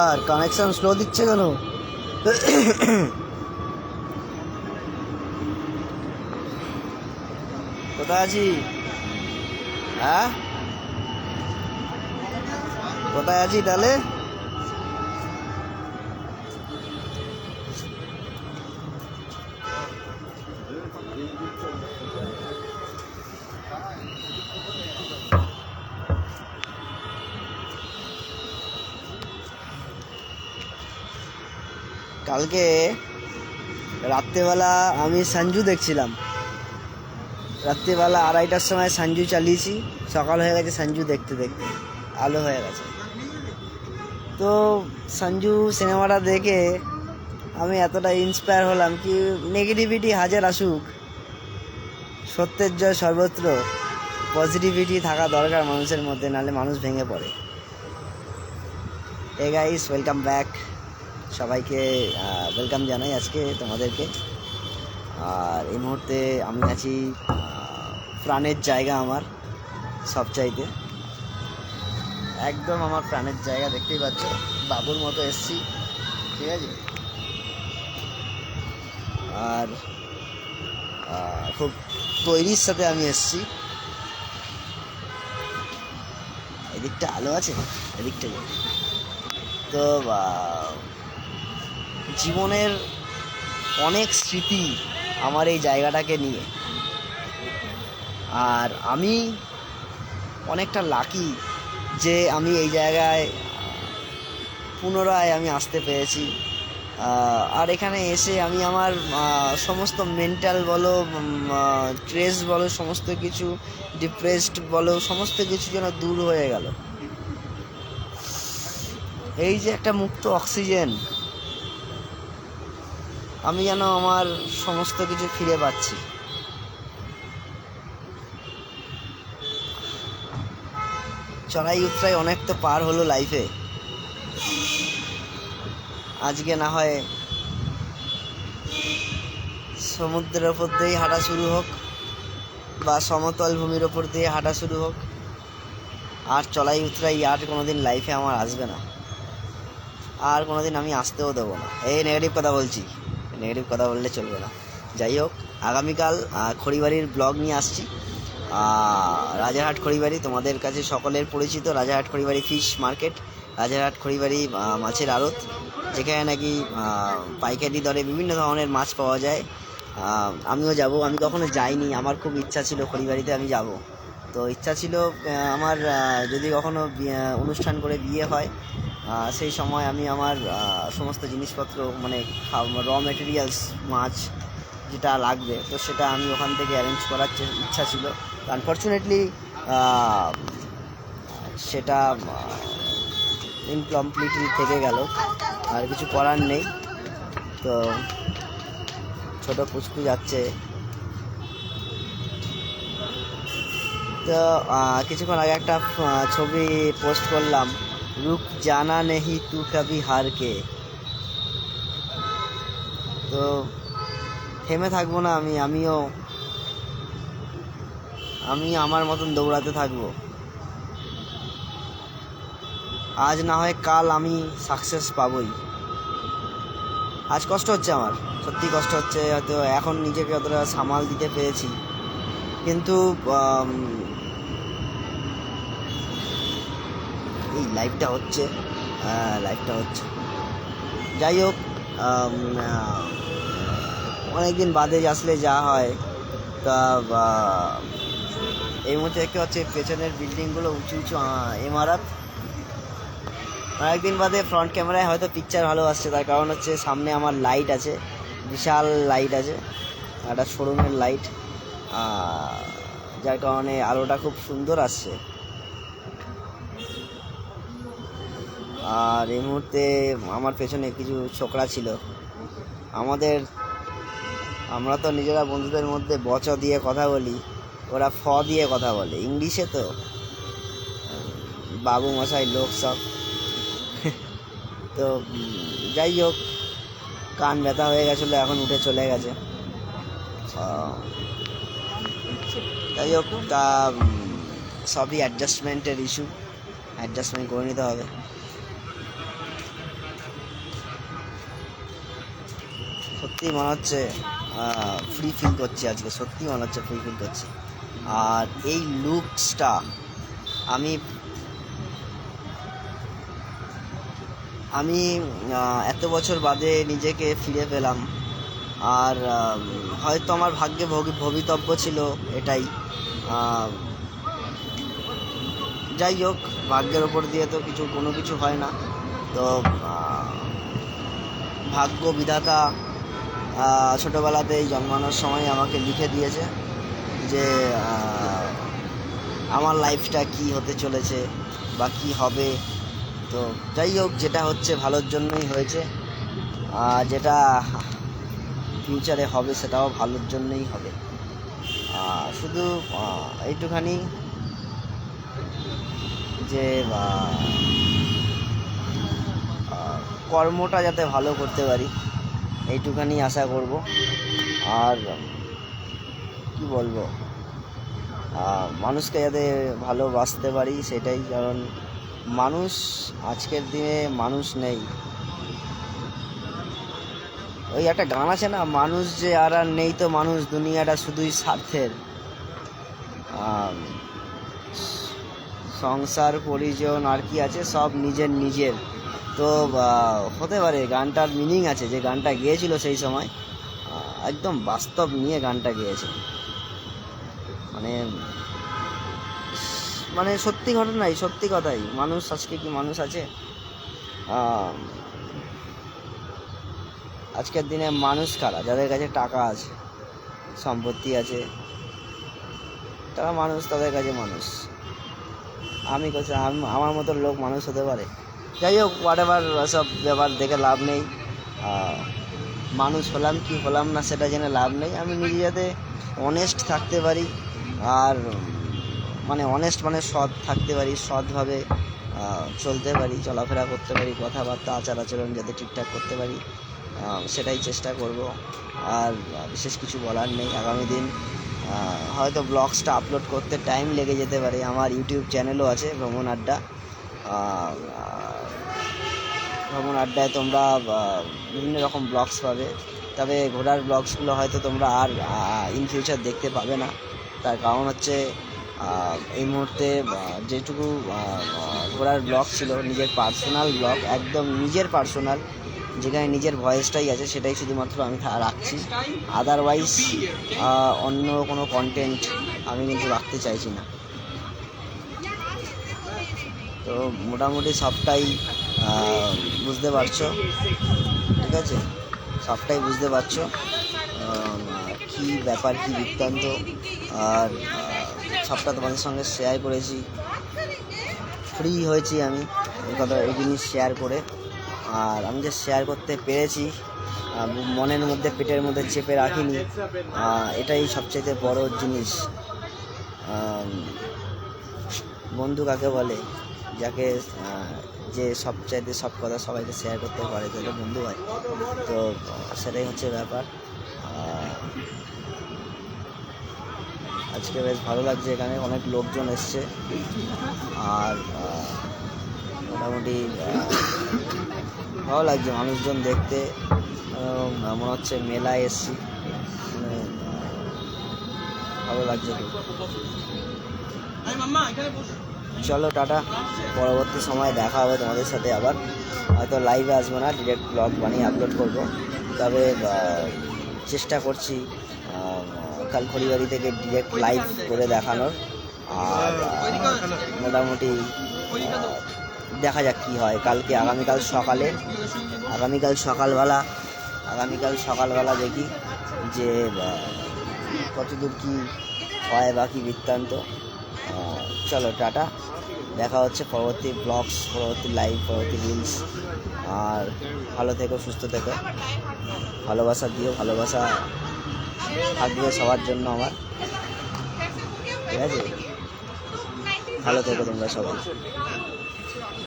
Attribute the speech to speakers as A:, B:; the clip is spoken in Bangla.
A: আর কানেকশন স্লো দিচ্ছে কেন? কোথায় আছি হ্যাঁ? কোথায় আছি তাহলে? কালকে রাত্রেবেলা আমি সঞ্জু দেখছিলাম। রাত্রিবেলা আড়াইটার সময় সঞ্জু চালিয়েছি, সকাল হয়ে গেছে সঞ্জু দেখতে দেখতে, আলো হয়ে গেছে। তো সঞ্জু সিনেমাটা দেখে আমি এতটা ইন্সপায়ার হলাম কি নেগেটিভিটি হাজার আসুক, সত্যের জয় সর্বত্র পজিটিভিটি থাকা দরকার মানুষের মধ্যে, নাহলে মানুষ ভেঙে পড়ে। এ গাইস ওয়েলকাম ব্যাক সবাইকে ওয়েলকাম জানাই আজকে তোমাদেরকে। আর এই মুহূর্তে আমি আছি প্রাণের জায়গা আমার, সবচাইতে। একদম আমার প্রাণের জায়গা, দেখতেই পাচ্ছ। বাবুর মতো এসছি, ঠিক আছে? আর খুব তৈরির সাথে আমি এসছি। এদিকটা আলো আছে? এদিকটা তো জীবনের অনেক স্মৃতি আমার এই জায়গাটাকে নিয়ে। আর আমি অনেকটা লাকি যে আমি এই জায়গায়, পুনরায় আমি আসতে পেরেছি। আর এখানে এসে আমি আমার সমস্ত মেন্টাল বলো স্ট্রেস বলো, সমস্ত কিছু ডিপ্রেসড বলো, সমস্ত কিছু যেন দূর হয়ে গেল। এই যে একটা মুক্ত অক্সিজেন আমি যেন আমার সমস্ত কিছু ফিরে পাচ্ছি। চড়াই উতরাই অনেক তো পার হলো লাইফে আজকে না হয় সমুদ্রের ওপর দিয়েই হাঁটা শুরু হোক বা সমতল ভূমির ওপর দিয়ে হাঁটা শুরু হোক, আর চলাই উতরাই আর কোনোদিন লাইফে আমার আসবে না। আর কোনোদিন আমি আসতেও দেবো না। এই নেগেটিভ কথা বলছি। নেগেটিভ কথা বললে চলবে না। যাই হোক, আগামীকাল খড়িবাড়ির ব্লগ নিয়ে আসছি। রাজারহাট খড়িবাড়ি, তোমাদের কাছে সকলের পরিচিত রাজারহাট খড়িবাড়ি ফিশ মার্কেট, রাজারহাট খড়িবাড়ি মাছের আড়ত, যেখানে নাকি পাইকারি দরে বিভিন্ন ধরনের মাছ পাওয়া যায়। আমিও যাব। আমি কখনো যাইনি। আমার খুব ইচ্ছা ছিল খড়িবাড়িতে আমি যাব। তো ইচ্ছা ছিল আমার যদি কখনো অনুষ্ঠান করে বিয়ে হয় সেই সময় আমি আমার সমস্ত জিনিসপত্র মানে র মেটেরিয়ালস মাছ যেটা লাগবে, তো সেটা আমি ওখান থেকে অ্যারেঞ্জ করার ইচ্ছা ছিল। আনফর্চুনেটলি সেটা ইনকমপ্লিটলি থেকে গেল, আর কিছু করার নেই। তো ছোট পুচকু যাচ্ছে। তো কিছুক্ষণ আগে একটা ছবি পোস্ট করলাম। রুক জানা নেহি তু কবি হারকে। তো থেমে থাকব না আমি, আমিও, আমি আমার মতন দৌড়াতে থাকব। আজ না হয় কাল আমি সাকসেস পাবই। আজ কষ্ট হচ্ছে আমার, সত্যি কষ্ট হচ্ছে, হয়তো এখন নিজেকে অতটা সামাল দিতে পেরেছি। কিন্তু এই লাইভটা হচ্ছে। হ্যাঁ লাইভটা হচ্ছে। যাই হোক অনেকদিন বাদে আসলে যা হয়, তা এই মুহূর্তে দেখতে হচ্ছে পেছনের বিল্ডিংগুলো উঁচু উঁচু ইমারত। অনেকদিন বাদে ফ্রন্ট ক্যামেরায় হয়তো পিকচার ভালো আসছে, তার কারণ হচ্ছে সামনে আমার লাইট আছে, বিশাল লাইট আছে, একটা শোরুমের লাইট যার কারণে আলোটা খুব সুন্দর আসছে। আর এই মুহূর্তে আমার পেছনে কিছু ছোকরা ছিল। আমাদের, আমরা তো নিজেরা বন্ধুদের মধ্যে বচ দিয়ে কথা বলি, ওরা ফ দিয়ে কথা বলে। ইংলিশে তো? বাবু মশাই লোক সব। তো যাই হোক, কান ব্যথা হয়ে গেছিল, এখন উঠে চলে গেছে। যাই হোক, তা সবই অ্যাডজাস্টমেন্টের ইস্যু অ্যাডজাস্টমেন্ট করে নিতে হবে। সত্যি মনে হচ্ছে ফ্রি ফিল করছি আজকে, সত্যি মনে হচ্ছে ফ্রি ফিল করছি। আর এই লুকসটা আমি আমি এত বছর বাদে নিজেকে ফিরে পেলাম। আর হয়তো আমার ভাগ্যে ভবি- ভবিতব্য ছিল এটাই। যাই হোক, ভাগ্যের ওপর দিয়ে তো কিছু, কোনো কিছু হয় না। তো ভাগ্য বিধাতা ছোটোবেলাতেই জন্মানোর সময় আমাকে লিখে দিয়েছে যে আমার লাইফটা কি হতে চলেছে বা কি হবে। তো যাই হোক, যেটা হচ্ছে ভালোর জন্যই হয়েছে। আর যেটা ফিউচারে হবে সেটাও ভালোর জন্যই হবে। শুধু এইটুখানি যে কর্মটা যাতে ভালো করতে পারি। এইটুখানি আশা করব। আর, কি বলব? মানুষকে যাতে ভালোবাসতে পারি, সেটাই কারণ মানুষ আজকের দিনে মানুষ নেই। ওই একটা গান আছে না, মানুষ যে আর আর নেই তো মানুষ, দুনিয়াটা শুধুই স্বার্থের। সংসার, পরিজন, আর কি আছে? সব নিজের নিজের। তো হতে পারে, গানটার মিনিং আছে, যে গানটা গেয়েছিল সেই সময় একদম বাস্তব নিয়ে গানটা গেয়েছে। মানে মানে সত্যি ঘটনাই সত্যি কথাই। মানুষ আজকে কি মানুষ আছে? আজকের দিনে মানুষ কারা? যাদের কাছে টাকা আছে, সম্পত্তি আছে, তারা মানুষ, তাদের কাছে মানুষ। আমি কোথায় আমার মতো লোক মানুষ হতে পারে? যাই হোক হোয়াট এভার সব ব্যাপার দেখে লাভ নেই। মানুষ হলাম কি হলাম না, সেটা জেনে লাভ নেই। আমি নিজে যাতে অনেস্ট থাকতে পারি, আর মানে অনেস্ট মানে সৎ থাকতে পারি, সৎভাবে চলতে পারি, চলাফেরা করতে পারি, কথাবার্তা, আচার আচরণ যাতে ঠিকঠাক করতে পারি সেটাই চেষ্টা করব। আর বিশেষ কিছু বলার নেই আগামী দিন। হয়তো ব্লগসটা আপলোড করতে টাইম লেগে যেতে পারে। আমার ইউটিউব চ্যানেলও আছে, ভ্রমণ আড্ডা। ভ্রমণ আড্ডায় তোমরা বিভিন্ন রকম ব্লগস পাবে। তবে ঘোড়ার ব্লগসগুলো হয়তো তোমরা আর ইন ফিউচার দেখতে পাবে না। তার কারণ হচ্ছে এই মুহূর্তে যেটুকু ঘোড়ার ব্লগ ছিল, নিজের পার্সোনাল ব্লগ একদম নিজের পার্সোনাল যেখানে নিজের ভয়েসটাই আছে, সেটাই শুধুমাত্র আমি রাখছি। আদারওয়াইজ অন্য কোনো কন্টেন্ট আমি কিন্তু রাখতে চাইছি না। তো মোটামুটি সবটাই বুঝতে পারছ? ঠিক আছে? সবটাই বুঝতে পারছ। কি ব্যাপার, কি বৃত্তান্ত? আর সবটা তোমাদের সঙ্গে শেয়ার করেছি। ফ্রি হয়েছি আমি এই কথা, এই জিনিস শেয়ার করে। আর আমি যে শেয়ার করতে পেরেছি মনের মধ্যে, পেটের মধ্যে চেপে রাখিনি এটাই সবচেয়ে বড় জিনিস। বন্ধু কাকে বলে? যাকে আহ, সব চাইতে সব কথা সবাইকে শেয়ার করতে পারে তাহলে বন্ধু হয় তো সেটাই হচ্ছে ব্যাপার। আজকে বেশ ভালো লাগছে এখানে অনেক লোকজন এসছে। আর মোটামুটি ভালো লাগছে মানুষজন দেখতে। মনে হচ্ছে মেলায় এসছি। মানে, ভালো লাগছে চলো টাটা। পরবর্তী সময় দেখা হবে তোমাদের সাথে আবার। হয়তো লাইভে আসব না ডিরেক্ট ব্লগ বানিয়ে আপলোড করব। তবে চেষ্টা করছি কাল খড়িবাড়ি থেকে ডিরেক্ট লাইভ করে দেখানোর। আর মোটামুটি দেখা যাক কী হয়। কালকে, আগামীকাল সকালে, আগামীকাল সকালবেলা আগামীকাল সকালবেলা দেখি যে কতদূর কী হয় বা কী বৃত্তান্ত। চলো, টাটা। দেখা হচ্ছে পরবর্তী ব্লগস পরবর্তী লাইভ পরবর্তী রিলস আর ভালো থেকো, সুস্থ থেকো। ভালোবাসা দিও, ভালোবাসা থাকবে সবার জন্য আমার। ঠিক আছে? ভালো থেকো তোমরা সবাই।